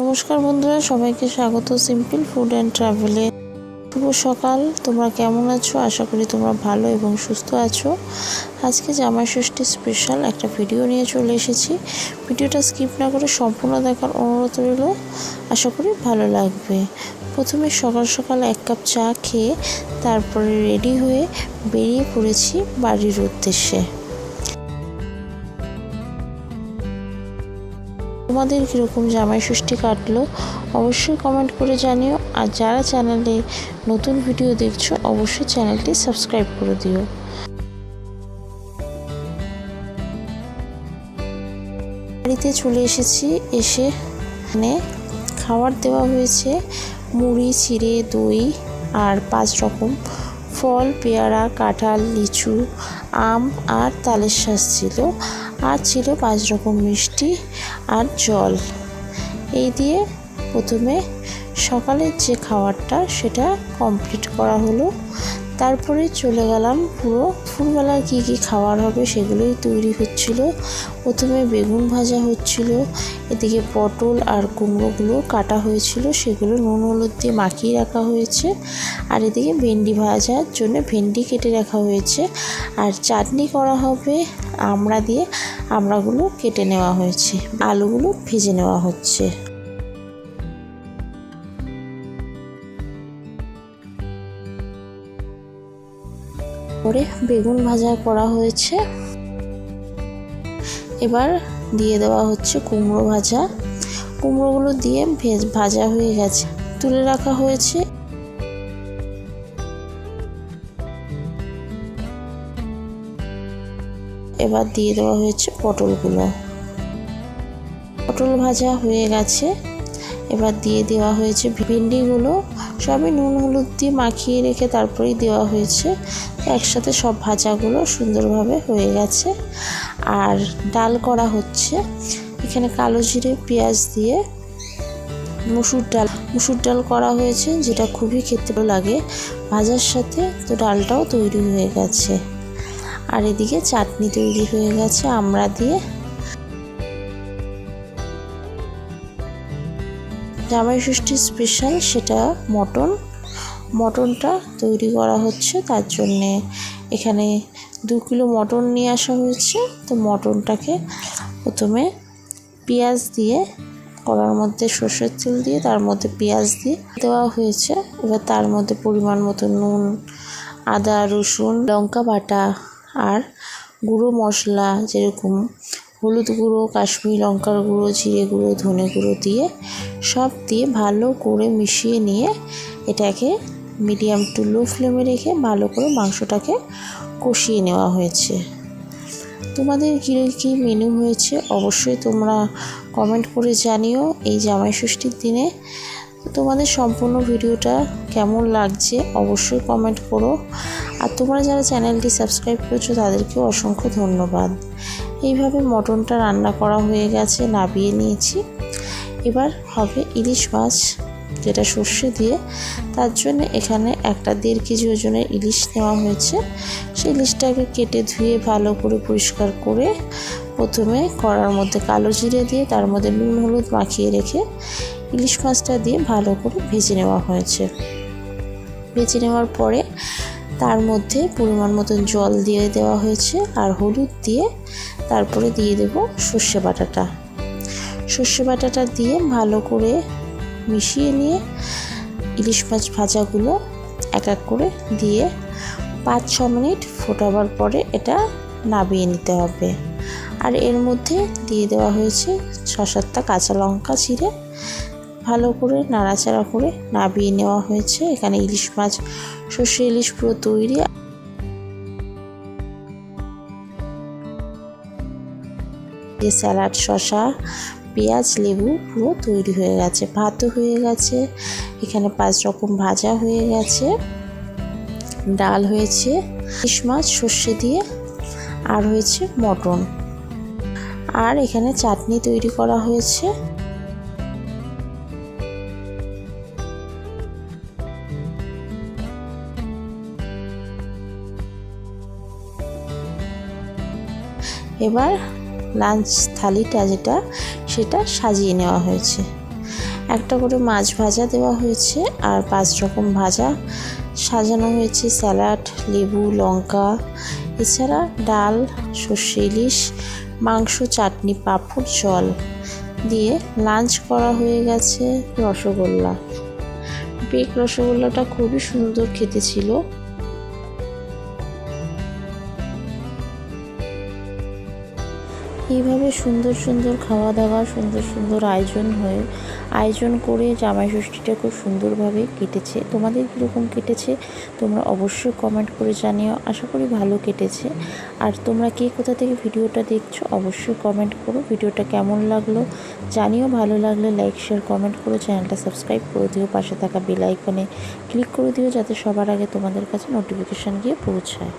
নমস্কার বন্ধুরা, সবাইকে স্বাগত সিম্পল ফুড অ্যান্ড ট্রাভেলে। শুভ সকাল, তোমরা কেমন আছো? আশা করি তোমরা ভালো এবং সুস্থ আছো। আজকে জামাই ষষ্ঠী স্পেশাল একটা ভিডিও নিয়ে চলে এসেছি। ভিডিওটা স্কিপ না করে সম্পূর্ণ দেখার অনুরোধ রইল। আশা করি ভালো লাগবে। প্রথমে সকাল সকাল এক কাপ চা খেয়ে তারপরে রেডি হয়ে বেরিয়ে পড়েছি বাড়ির উদ্দেশ্যে। তোমাদের কীরকম জামাই ষষ্ঠী কাটলো, অবশ্যই কমেন্ট করে জানিও। আর যারা চ্যানেলে নতুন ভিডিও দেখছ, অবশ্যই চ্যানেলটি সাবস্ক্রাইব করে দিও। বাড়িতে চলে এসেছি, এসে এখানে খাবার দেওয়া হয়েছে, মুড়ি, চিড়ে, দই আর পাঁচ রকম ফল, পেয়ারা, কাঁঠাল, লিচু, আম আর তালের শ্বাস ছিল। আর ছিল পাঁচ রকম মিষ্টি আর জল। এই দিয়ে প্রথমে সকালের যে খাবারটা, সেটা কমপ্লিট করা হলো। তারপরে চলে গেলাম পুরো। ফুলবেলার কী কী খাবার হবে সেগুলোই তৈরি হচ্ছিল। প্রথমে বেগুন ভাজা হচ্ছিল, এদিকে পটল আর কুমড়োগুলো কাটা হয়েছিল, সেগুলো নুন হলুদ দিয়ে মাখিয়ে রাখা হয়েছে। আর এদিকে ভেন্ডি ভাজার জন্য ভেন্ডি কেটে রাখা হয়েছে। আর চাটনি করা হবে আমড়া দিয়ে আমড়াগুলো কেটে নেওয়া হয়েছে। আলুগুলো ভেজে নেওয়া হচ্ছে। করে বেগুন ভাজা করা হয়েছে। এবার দিয়ে দেওয়া হচ্ছে কুমড়ো ভাজা। কুমড়োগুলো দিয়ে ভেজ ভাজা হয়ে গেছে, তুলে রাখা হয়েছে। এবার দিয়ে দেওয়া হয়েছে পটলগুলো। পটল ভাজা হয়ে গেছে। এবার দিয়ে দেওয়া হয়েছে ভেন্ডিগুলো। সবই নুন হলুদ দিয়ে মাখিয়ে রেখে তারপরেই দেওয়া হয়েছে। একসাথে সব ভাজাগুলো সুন্দরভাবে হয়ে গেছে। আর ডাল করা হচ্ছে। এখানে কালো জিরে, পেঁয়াজ দিয়ে মুসুর ডাল। মুসুর ডাল করা হয়েছে, যেটা খুবই খেতে লাগে। ভাজার সাথে তো ডালটাও তৈরি হয়ে গেছে। আর এদিকে চাটনি তৈরি হয়ে গেছে আমরা দিয়ে। জামাই ষষ্ঠী স্পেশাল সেটা মটন মটনটা তৈরি করা হচ্ছে, তার জন্যে এখানে দু কিলো মটন নিয়ে আসা হয়েছে। তো মটনটাকে প্রথমে পেঁয়াজ দিয়ে, কড়ার মধ্যে সর্ষের তেল দিয়ে, তার মধ্যে পেঁয়াজ দিয়ে দেওয়া হয়েছে। এবার তার মধ্যে পরিমাণ মতো নুন, আদা, রসুন, লঙ্কা বাটা আর গুঁড়ো মশলা, যেরকম হলুদ গুঁড়ো, কাশ্মীরি লঙ্কার গুঁড়ো, জিরে গুঁড়ো, ধনে গুঁড়ো দিয়ে সব দিয়ে ভালো করে মিশিয়ে নিয়ে এটাকে মিডিয়াম টু লো ফ্লেমে রেখে ভালো করে মাংসটাকে কষিয়ে নেওয়া হয়েছে। তোমাদের কী কী মেনু হয়েছে অবশ্যই তোমরা কমেন্ট করে জানিও এই জামাই ষষ্ঠীর দিনে। তোমাদের সম্পূর্ণ ভিডিওটা কেমন লাগছে অবশ্যই কমেন্ট করো। আর তোমরা যারা চ্যানেলটি সাবস্ক্রাইব করেছ তাদেরকেও অসংখ্য ধন্যবাদ। এইভাবে মটনটা রান্না করা হয়ে গেছে, নাবিয়ে নিয়েছি। এবার হবে ইলিশ মাছ। যেটা সর্ষে দিয়ে, তার জন্য এখানে একটা দেড় কেজি ওজনের ইলিশ নেওয়া হয়েছে। সেই ইলিশটাকে কেটে ধুয়ে ভালো করে পরিষ্কার করে প্রথমে কড়ার মধ্যে কালো জিরে দিয়ে, তার মধ্যে নুন, হলুদ মাখিয়ে রেখে ইলিশ মাছটা দিয়ে ভালো করে ভেজে নেওয়া হয়েছে। ভেজে নেওয়ার পরে তার মধ্যে পরিমাণ মতন জল দিয়ে দেওয়া হয়েছে আর হলুদ দিয়ে তারপরে দিয়ে দেব সর্ষে বাটাটা। সর্ষে বাটাটা দিয়ে ভালো করে মিশিয়ে নিয়ে ইলিশ মাছ ভাজাগুলো এক এক করে দিয়ে পাঁচ, ছ মিনিট ফোটাবার পরে এটা নাবিয়ে নিতে হবে। আর এর মধ্যে দিয়ে দেওয়া হয়েছে ছ সাতটা কাঁচা লঙ্কা চিড়ে ভালো করে নাড়াচাড়া করে নাবিয়ে নেওয়া হয়েছে। এখানে ইলিশ মাছ, সর্ষে ইলিশ পুরো তৈরি। স্যালাড শশা পেঁয়াজ, লেবু পুরো তৈরি হয়ে গেছে ভাতও হয়ে গেছে, এখানে পাঁচ রকম ভাজা হয়ে গেছে, ডাল হয়েছে, ইলিশ মাছ, সর্ষে দিয়ে, আর হয়েছে মটন। আর এখানে চাটনি তৈরি করা হয়েছে। এবার লাঞ্চ থালিটা যেটা, সেটা সাজিয়ে নেওয়া হয়েছে। একটা করে মাছ ভাজা দেওয়া হয়েছে আর পাঁচ রকম ভাজা সাজানো হয়েছে। স্যালাড, লেবু, লঙ্কা, এছাড়া ডাল, সর্ষে ইলিশ, মাংস, চাটনি, পাঁপড়, জল দিয়ে লাঞ্চ করা হয়ে গেছে রসগোল্লা। বেক রসগোল্লাটা খুবই সুন্দর খেতে ছিল। এইভাবে সুন্দর সুন্দর খাওয়া দাওয়া সুন্দর সুন্দর আয়োজন হয়ে, আয়োজন করে জামাই ষষ্ঠীটা খুব সুন্দরভাবে কেটেছে। তোমাদের কীরকম কেটেছে? তোমরা অবশ্যই কমেন্ট করে জানিও। আশা করি ভালো কেটেছে। আর তোমরা কে কোথা থেকে ভিডিওটা দেখছ, অবশ্যই কমেন্ট করো। ভিডিওটা কেমন লাগল জানিও। ভালো লাগলে লাইক শেয়ার কমেন্ট করো চ্যানেলটা সাবস্ক্রাইব করে দিও। পাশে থাকা বেল আইকনে ক্লিক করে দিও যাতে সবার আগে তোমাদের কাছে নোটিফিকেশান গিয়ে পৌঁছায়।